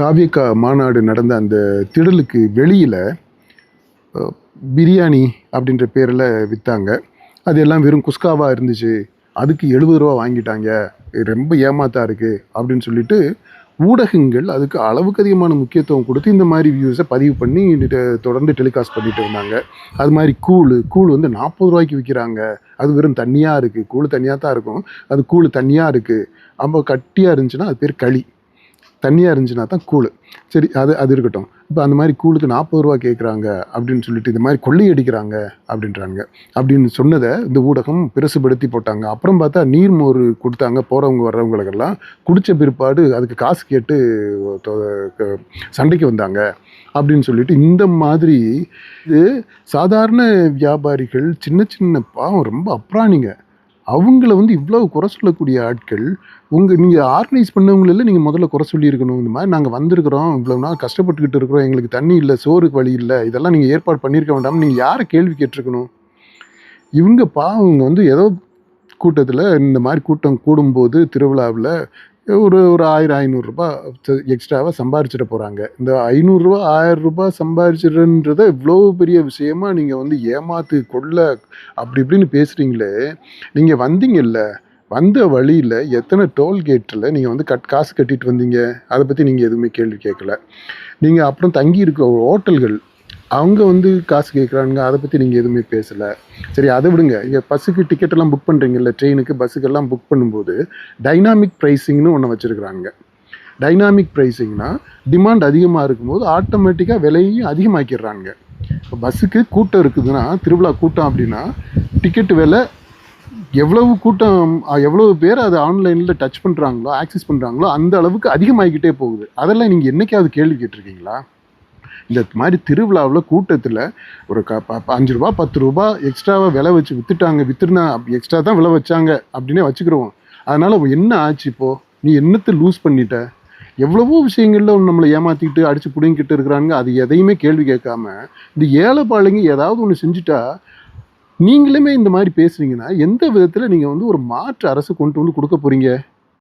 தாவியக்கா மாநாடு நடந்த அந்த திடலுக்கு வெளியில் பிரியாணி அப்படின்ற பேரில் விற்றாங்க அது எல்லாம் வெறும் குஸ்காவாக இருந்துச்சு. அதுக்கு எழுபது ரூபா வாங்கிட்டாங்க. ரொம்ப ஏமாத்தா இருக்குது அப்படின்னு சொல்லிட்டு ஊடகங்கள் அதுக்கு அளவுக்கு அதிகமான முக்கியத்துவம் கொடுத்து இந்த மாதிரி வியூஸை பதிவு பண்ணி தொடர்ந்து டெலிகாஸ்ட் பண்ணிட்டு இருந்தாங்க. அது மாதிரி கூழ் கூழ் வந்து நாற்பது ரூபாய்க்கு விற்கிறாங்க அது வெறும் தண்ணியாக இருக்குது கூழ் தனியாக தான் இருக்கும். அது கூழ் தண்ணியாக இருக்குது ரொம்ப கட்டியாக இருந்துச்சுன்னா அது பேர் களி. தண்ணியாக இருந்துச்சுன்னா தான் கூழ். சரி அது அது இருக்கட்டும். இப்போ அந்த மாதிரி கூழுக்கு நாற்பது ரூபா கேட்குறாங்க அப்படின்னு சொல்லிட்டு இந்த மாதிரி கொள்ளையடிக்கிறாங்க அப்படின்றாங்க. அப்படின்னு சொன்னதை இந்த ஊடகம் பெருசுபடுத்தி போட்டாங்க. அப்புறம் பார்த்தா நீர் மோர் கொடுத்தாங்க போகிறவங்க வர்றவங்களுக்கெல்லாம். குடித்த பிற்பாடு அதுக்கு காசு கேட்டு சண்டைக்கு வந்தாங்க அப்படின்னு சொல்லிட்டு இந்த மாதிரி இது சாதாரண வியாபாரிகள் சின்ன சின்ன பாவம் ரொம்ப அப்ராணிங்க. அவங்கள வந்து இவ்வளவு குறை சொல்லக்கூடிய ஆட்கள் உங்கள் நீங்கள் ஆர்கனைஸ் பண்ணவங்களில் நீங்கள் முதல்ல குறை சொல்லியிருக்கணும். இந்த மாதிரி நாங்கள் வந்திருக்கிறோம் இவ்வளோ நாள் கஷ்டப்பட்டுக்கிட்டு இருக்கிறோம் எங்களுக்கு தண்ணி இல்லை சோறுக்கு வழி இல்லை இதெல்லாம் நீங்கள் ஏற்பாடு பண்ணியிருக்க வேண்டாம் நீங்கள் யாரை கேள்வி கேட்டிருக்கணும்? இவங்க பாவங்க வந்து ஏதோ கூட்டத்தில் இந்த மாதிரி கூட்டம் கூடும்போது திருவிழாவில் ஒரு ஒரு ஆயிரம் ஐநூறுரூபா எக்ஸ்ட்ராவாக சம்பாரிச்சிட போகிறாங்க இந்த ஐநூறுரூவா ஆயிரம் ரூபாய் சம்பாரிச்சிடுன்றத இவ்வளோ பெரிய விஷயமா நீங்கள் வந்து ஏமாத்து கொள்ள அப்படி இப்படின்னு பேசுகிறீங்களே நீங்கள் வந்தீங்கல்ல வந்த வழியில் எத்தனை டோல்கேட்டில் நீங்கள் வந்து கட் காசு கட்டிட்டு வந்தீங்க? அதை பற்றி நீங்கள் எதுவுமே கேள்வி கேட்கல. நீங்கள் அப்புறம் தங்கி இருக்க ஹோட்டல்கள் அவங்க வந்து காசு கேட்குறாங்க அதை பற்றி நீங்கள் எதுவுமே பேசலை. சரி அதை விடுங்க. இங்கே பஸ்ஸுக்கு டிக்கெட்டெல்லாம் புக் பண்ணுறீங்கல்ல ட்ரெயினுக்கு பஸ்ஸுக்கெல்லாம் புக் பண்ணும்போது டைனாமிக் ப்ரைஸிங்னு ஒன்று வச்சுருக்குறாங்க. டைனாமிக் ப்ரைஸிங்னா டிமாண்ட் அதிகமாக இருக்கும்போது ஆட்டோமேட்டிக்காக விலையும் அதிகமாக்கிடுறாங்க. இப்போ பஸ்ஸுக்கு கூட்டம் இருக்குதுன்னா திருவிழா கூட்டம் அப்படின்னா டிக்கெட் விலை எவ்வளவு கூட்டம் எவ்வளவு பேர் அதை ஆன்லைனில் டச் பண்ணுறாங்களோ ஆக்சஸ் பண்ணுறாங்களோ அந்த அளவுக்கு அதிகமாகிக்கிட்டே போகுது. அதெல்லாம் நீங்கள் என்னைக்காவது கேள்வி கேட்டிருக்கீங்களா? இந்த மாதிரி திருவிழாவில் கூட்டத்தில் ஒரு க ப- ப- அஞ்சு ரூபா பத்து ரூபா எக்ஸ்ட்ராவாக விலை வச்சு விற்றுட்டாங்க விற்றுனா எக்ஸ்ட்ரா தான் விலை வச்சாங்க அப்படின்னே வச்சுக்கிறோம் அதனால் என்ன ஆச்சு இப்போது நீ என்னத்தை லூஸ் பண்ணிட்ட? எவ்வளவோ விஷயங்கள்ல நம்மளை ஏமாற்றிக்கிட்டு அடித்து பிடிங்கிட்டு இருக்கிறாங்க அது எதையுமே கேள்வி கேட்காம இந்த ஏழைப்பாளைங்க ஏதாவது ஒன்று செஞ்சுட்டா நீங்களுமே இந்த மாதிரி பேசுறீங்கன்னா எந்த விதத்தில் நீங்கள் வந்து ஒரு மாற்று அரசு கொண்டு வந்து கொடுக்க போறீங்க?